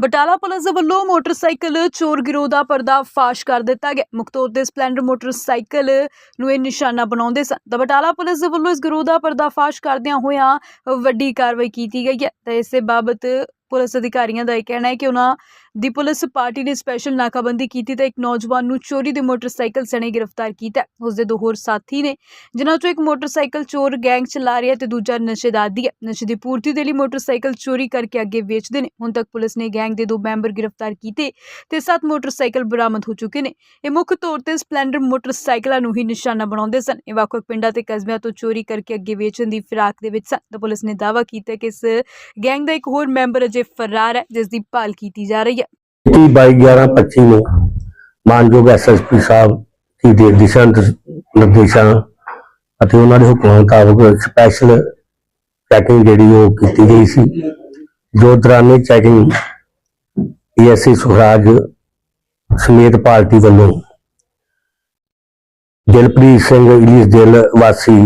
Batala police ਵੱਲੋਂ motorcycle ਚੋਰ ਗਿਰੋਹ ਦਾ ਪਰਦਾਫਾਸ਼ ਕਰ ਦਿੱਤਾ ਗਿਆ। ਮੁੱਖ ਤੌਰ ਤੇ ਸਪਲੈਂਡਰ ਮੋਟਰਸਾਈਕਲ ਨੂੰ ਇਹ ਨਿਸ਼ਾਨਾ ਬਣਾਉਂਦੇ ਸਨ। ਤਾਂ ਬਟਾਲਾ ਪੁਲਿਸ ਵੱਲੋਂ ਇਸ ਗਿਰੋਹ ਦਾ ਪਰਦਾਫਾਸ਼ ਕਰਦਿਆਂ ਹੋਇਆਂ ਵੱਡੀ ਕਾਰਵਾਈ ਕੀਤੀ ਗਈ ਹੈ। ਤੇ ਇਸੇ ਬਾਬਤ ਪੁਲਿਸ ਅਧਿਕਾਰੀਆਂ ਦਾ ਇਹ ਕਹਿਣਾ ਹੈ ਕਿ ਉਹਨਾਂ ਦੀ ਪੁਲਿਸ ਪਾਰਟੀ ਨੇ ਸਪੈਸ਼ਲ ਨਾਕਾਬੰਦੀ ਕੀਤੀ ਤੇ ਇੱਕ ਨੌਜਵਾਨ ਨੂੰ ਚੋਰੀ ਦੇ ਮੋਟਰਸਾਈਕਲ ਸਣੇ ਗ੍ਰਿਫਤਾਰ ਕੀਤਾ ਉਸ ਦੇ ਦੋ ਹੋਰ ਸਾਥੀ ਨੇ, ਜਿਨ੍ਹਾਂ ਚੋਂ ਇੱਕ ਮੋਟਰਸਾਈਕਲ ਚੋਰ ਗੈਂਗ ਚਲਾ ਰਿਹਾ ਤੇ ਦੂਜਾ ਨਸ਼ੇ ਦਾ ਆਦੀ ਹੈ। ਨਸ਼ੇ ਦੀ ਪੂਰਤੀ ਦੇ ਲਈ ਮੋਟਰਸਾਈਕਲ ਚੋਰੀ ਕਰਕੇ ਅੱਗੇ ਵੇਚਦੇ ਨੇ। ਹੁਣ ਤੱਕ ਪੁਲਿਸ ਨੇ ਗੈਂਗ ਦੇ ਦੋ ਮੈਂਬਰ ਗ੍ਰਿਫਤਾਰ ਕੀਤੇ ਤੇ ਸੱਤ ਮੋਟਰਸਾਈਕਲ ਬਰਾਮਦ ਹੋ ਚੁੱਕੇ ਨੇ। ਇਹ ਮੁੱਖ ਤੌਰ ਤੇ ਸਪਲੈਂਡਰ ਮੋਟਰਸਾਈਕਲਾਂ ਨੂੰ ਹੀ ਨਿਸ਼ਾਨਾ ਬਣਾਉਂਦੇ ਸਨ। ਇਹ ਵੱਖ-ਵੱਖ ਪਿੰਡਾਂ ਤੇ ਕਸਬਿਆਂ ਤੋਂ ਚੋਰੀ ਕਰਕੇ ਅੱਗੇ ਵੇਚਣ ਦੀ ਫਿਰਾਕ ਦੇ ਵਿੱਚ ਸਨ। ਤਾਂ ਪੁਲਿਸ ਨੇ ਦਾਅਵਾ ਕੀਤਾ ਕਿ ਇਸ ਗੈਂਗ ਦਾ ਇੱਕ ਹੋਰ ਮੈਂਬਰ ਅਜੇ ਫਰਾਰ ਹੈ ਜਿਸ ਦੀ ਭਾਲ ਕੀਤੀ ਜਾ ਰਹੀ ਹੈ। 22 11 25 ਨੂੰ ਮਾਨਯੋਗ ਐਸਐਸਪੀ ਸਾਹਿਬ ਜੀ ਦੇ ਦਿਸ਼ਾ ਨਿਰਦੇਸ਼ਾਂ ਅਤੇ ਉਹਨਾਂ ਦੇ ਹੁਕਮਾਂ ਮੁਤਾਬਕ ਸਪੈਸ਼ਲ ਚੈਕਿੰਗ ਜਿਹੜੀ ਉਹ ਕੀਤੀ ਗਈ ਸੀ। ਜੋ ਦੌਰਾਨੇ ਚੈਕਿੰਗ ਈਐਸਸੀ ਸੁਖਰਾਜ ਸਮੇਤ ਪਾਰਟੀ ਵੱਲੋਂ ਦਿਲਪ੍ਰੀਤ ਸਿੰਘ ਇਲੀਸ ਦਿਲ ਵਾਸੀ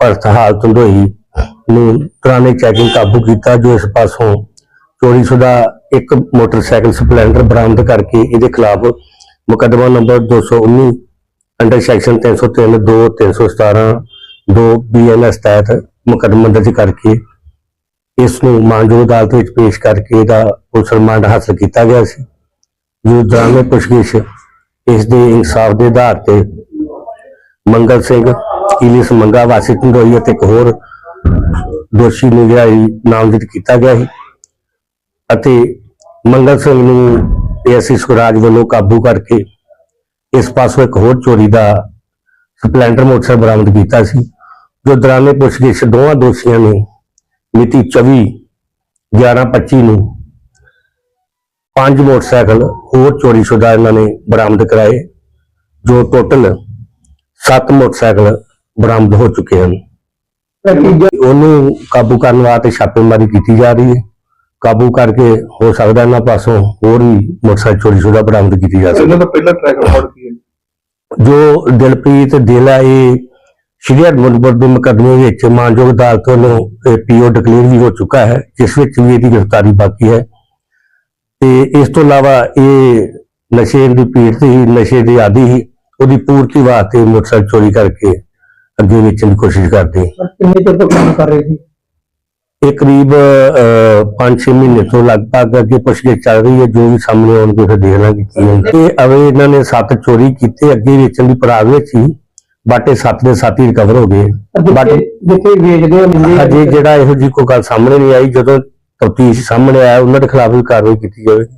ਭਰਤ ਹਾਲ ਧੰਦੋਈ ਨੂੰ ਦੌਰਾਨੇ ਚੈਕਿੰਗ ਕਾਬੂ ਕੀਤਾ, ਜੋ ਇਸ ਪਾਸੋਂ ਚੋਰੀशुदा ਇੱਕ ਮੋਟਰਸਾਈਕਲ ਸਪਲੈਂਡਰ ਬਰਾਮਦ ਕਰਕੇ ਇਹਦੇ ਖਿਲਾਫ ਮੁਕੱਦਮਾ ਨੰਬਰ 219 ਅੰਡਰ ਸੈਕਸ਼ਨ 303 2 317 2 ਬੀਐਨਐਸ ਤਹਿਤ ਮੁਕੱਦਮਾ ਦਰਜ ਕਰਕੇ ਇਸ ਨੂੰ ਮਾਨਯੋਗ ਅਦਾਲਤ ਵਿੱਚ ਪੇਸ਼ ਕਰਕੇ ਇਹਦਾ ਪੁਲਿਸ ਰਿਮਾਂਡ ਹਾਸਲ ਕੀਤਾ ਗਿਆ ਸੀ। ਜੋ ਦੌਰਾਨ ਪੁੱਛਗਿੱਛ ਇਸ ਦੇ ਇਨਸਾਫ ਦੇ ਆਧਾਰ ਤੇ ਮੰਗਲ ਸਿੰਘ ਇਲਿਸ ਮੰਗਾ ਵਾਸੀ ਢੰਡੋਈ ਅਤੇ ਇੱਕ ਹੋਰ ਦੋਸ਼ੀ ਨੂੰ ਜਿਹੜਾ ਨਾਮਜ਼ਦ ਕੀਤਾ ਗਿਆ ਸੀ। ਅਤੇ ਮੰਗਲ ਸਿੰਘ ਨੂੰ ਏਐਸਸੀ ਸੁਰਾਜ ਵੱਲੋਂ ਕਾਬੂ ਕਰਕੇ ਇਸ ਪਾਸੋਂ ਇੱਕ ਹੋਰ ਚੋਰੀ ਦਾ ਸਪਲੈਂਡਰ ਮੋਟਰਸਾਈਕਲ ਬਰਾਮਦ ਕੀਤਾ ਸੀ ਜੋ ਦੌਰਾਨੇ ਪੁੱਛਗਿੱਛ ਦੋਵਾਂ ਦੋਸ਼ੀਆਂ ਨੇ ਮਿਤੀ 24 11 25 ਨੂੰ ਪੰਜ ਮੋਟਰਸਾਈਕਲ ਹੋਰ ਚੋਰੀशुदा ਇਹਨਾਂ ਨੇ ਬਰਾਮਦ ਕਰਾਏ ਜੋ ਟੋਟਲ 7 ਮੋਟਰਸਾਈਕਲ ਬਰਾਮਦ ਹੋ ਚੁੱਕੇ ਹਨ। ਉਹਨੂੰ ਕਾਬੂ ਕਰਨ ਵਾਸਤੇ ਛਾਪੇਮਾਰੀ ਕੀਤੀ ਜਾ ਰਹੀ ਹੈ। ਕਾਬੂ ਕਰਕੇ ਹੋ ਸਕਦਾ ਇਹਨਾਂ ਪਾਸੋਂ ਹੋਰ ਵੀ ਮੋਟਰਸਾਈਕਲ ਚੋਰੀ ਸ਼ੁਦਾ ਬਰਾਮਦ ਕੀਤੀ ਜਾ ਸਕਦੀ। ਇਹਨਾਂ ਦਾ ਪਹਿਲਾ ਟਰੈਕ ਰਿਕਾਰਡ ਕੀ ਹੈ? ਜੋ ਦਿਲਪ੍ਰੀਤ ਦਿਲ ਇਹ ਸ਼੍ਰੀ ਹਰਮੰਦਰ ਦੇ ਮੁਕੱਦਮੇ ਵਿੱਚ ਮਾਨਯੋਗ ਅਦਾਲਤ ਵੱਲੋਂ ਪੀਓ ਡਿਕਲੇਅਰ ਵੀ ਹੋ ਚੁੱਕਾ ਹੈ ਜਿਸ ਵਿੱਚ ਵੀ ਇਹਦੀ ਗ੍ਰਿਫਤਾਰੀ ਬਾਕੀ ਹੈ। ਤੇ ਇਸ ਤੋਂ ਇਲਾਵਾ ਇਹ ਨਸ਼ੇ ਦੀ ਪੀੜਤ ਹੀ ਨਸ਼ੇ ਦੇ ਆਦੀ ਹੀ ਉਹਦੀ ਪੂਰਤੀ ਵਾਸਤੇ ਮੋਟਰਸਾਈਕਲ ਚੋਰੀ ਕਰਕੇ ਅੱਗੇ ਵੇਚਣ ਦੀ ਕੋਸ਼ਿਸ਼ ਕਰਦੇ। ਕਿੰਨੇ ਚਿਰ ਤੋਂ ਕੰਮ ਕਰ ਰਹੇ ਸੀ? ਇਹ ਕਰੀਬ 5-6 ਮਹੀਨੇ ਤੋਂ ਲਗਭਗ ਅੱਗੇ ਪੁੱਛਗਿੱਛ ਚੱਲ ਰਹੀ ਹੈ ਜੋ ਵੀ ਸਾਹਮਣੇ ਆਉਣਗੇ ਫਿਰ ਦੇਖ ਲਾਂਗੇ ਕੀ ਹੁੰਦਾ ਤੇ ਅਵੇ ਇਹਨਾਂ ਨੇ ਸੱਤ ਚੋਰੀ ਕੀਤੇ ਅੱਗੇ ਵੇਚਣ ਦੀ ਪਰਾਗ ਵਿੱਚ ਹੀ ਬਾਟੇ ਸੱਤ ਦੇ ਸੱਤ ਹੀ ਰਿਕਵਰ ਹੋ ਗਏ। ਬਟ ਜਿੱਥੇ ਵੇਚਦੇ ਹੋ ਅਜੇ ਜਿਹੜਾ ਇਹੋ ਜੀ ਕੋਈ ਗੱਲ ਸਾਹਮਣੇ ਨਹੀਂ ਆਈ ਜਦੋਂ ਤਫਤੀਸ਼ ਸਾਹਮਣੇ ਆਇਆ ਉਹਨਾਂ ਦੇ ਖਿਲਾਫ ਵੀ ਕਾਰਵਾਈ ਕੀਤੀ ਜਾਵੇਗੀ।